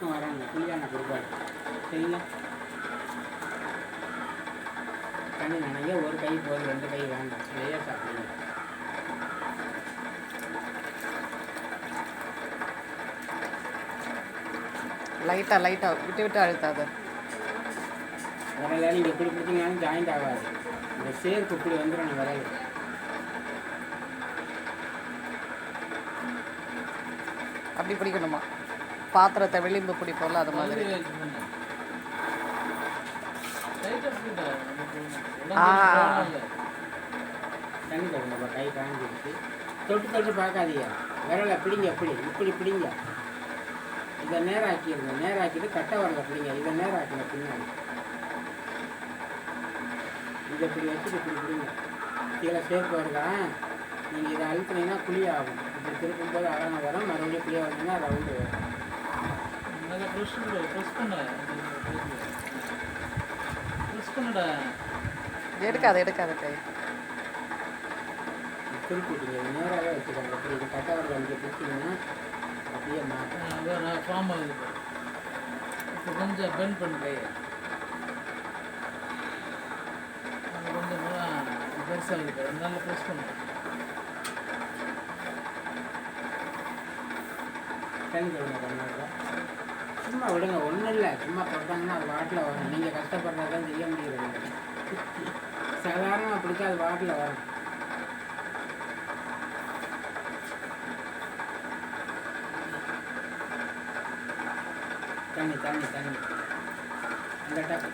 பக்கம் வராங்க. குளியான கொடுப்பாரு சரிங்க தண்ணி நினைங்க ஒரு கை போதும் ரெண்டு கை வேண்டாம். நிறைய சாப்பிடுங்க. லைட்டாக லைட்டாக விட்டு விட்டு அழுத்தாத. விரல நீங்கள் இப்படி பிடிச்சிங்கனாலும் ஜாயிண்ட் ஆகாது. இந்த சேர்ப்பு இப்படி வந்துடும் விரல். அப்படி பிடிக்கணுமா? பாத்திரத்தை விளிம்பு பிடிப்போம்ல அது மாதிரி. ஆ. தண்ணி தருங்க கை காஞ்சிருச்சு தொட்டு தொட்டு பார்க்காதீங்க. விரலை பிடிங்க இப்படி இப்படி பிடிங்க. இதை நேரம் ஆக்கிடுங்க நேரம் ஆக்கிட்டு கட்டை வரல பிடிங்க. இதை நேரம் ஆக்கிங்க பின்னாடி. இதை இப்படி வச்சுட்டு இப்படி பிடிங்க. கீழே சேர்ப்பு வருதா? நீங்கள் இதை அழுத்துனீங்கன்னா குழி ஆகும் இப்படி திருப்பும்போது அழகாக வரும். மறுபடியும் குழியாக வந்தீங்கன்னா ரவுண்டு வரும். எடுக்காத எடுக்காத கை. திருப்பிட்டீங்க இது நேராகவே வச்சுக்கோங்க. இப்படி இது கட்டை வரல இங்கே பிடிச்சிங்கன்னா அப்படியே மாற்றும் ஃபார்ம் ஆகுது இப்போ. கொஞ்சம் பெண்ட் பண்ணு கையை. அது கொஞ்சம் பெருசாகுது பாரு. அதனால ப்ரெஸ் பண்ணு. கொடுங்க பண்ணாங்க சும்மா விடுங்க ஒன்றும் இல்லை. சும்மா போட்டாங்கன்னா அது வாட்டில் வரும். நீங்கள் கஷ்டப்படுறதான் செய்ய முடியாது சாதாரணமாக பிடிச்சா அது வாட்டில் வரும். தண்ணி தண்ணி தண்ணி. அந்த டக்கு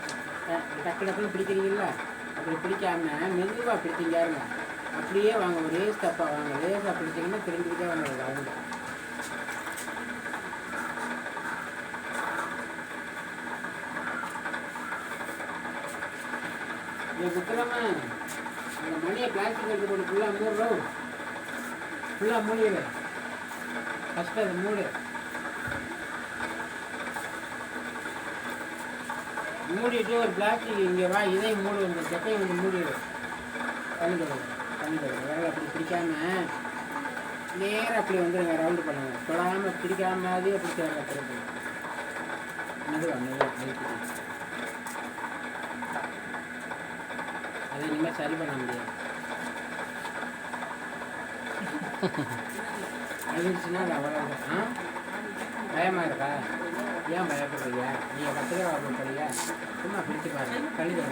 டக்கு டக்குன்னு பிடிக்கிறீங்களா அப்படி பிடிக்காம மெதுவாக பிடிச்சிங்க அப்படியே வாங்க ஒரே ஸ்டெப்பாக வாங்க. லேசாக பிடிச்சிங்கன்னா திரும்பிக்கிட்டே வாங்க ரவுண்டு இது விக்ரமா அந்த மணியை பிளாஸ்டிக் எடுத்து போட்டு ஃபுல்லாக மூடுறோம் ஃபுல்லாக மூடிடு ஃபஸ்ட்டு அது மூடு. மூடிட்டு ஒரு பிளாஸ்டிக் இங்கே வா இதையும் மூடு இந்த செக்கையும் வந்து மூடிடு தண்ணி தருங்க தண்ணி தருங்க வேலை அப்படி பிடிக்காம நேராக அப்படி வந்துடுங்க ரவுண்டு பண்ணுங்க. தொடாமல் பிடிக்காம மாதிரியே பிடிச்சி வர திரும்ப மெதுவா அதை இனிமேல் சரி பண்ண முடியாது. அழிஞ்சுன்னா அது அவ்வளோதான் ஆ? இருக்கா? ஏன் பயப்படுறீங்க? நீங்கள் கற்றுக்கிற போறியா சும்மா பிடிச்சி பாருங்க. கழுவி.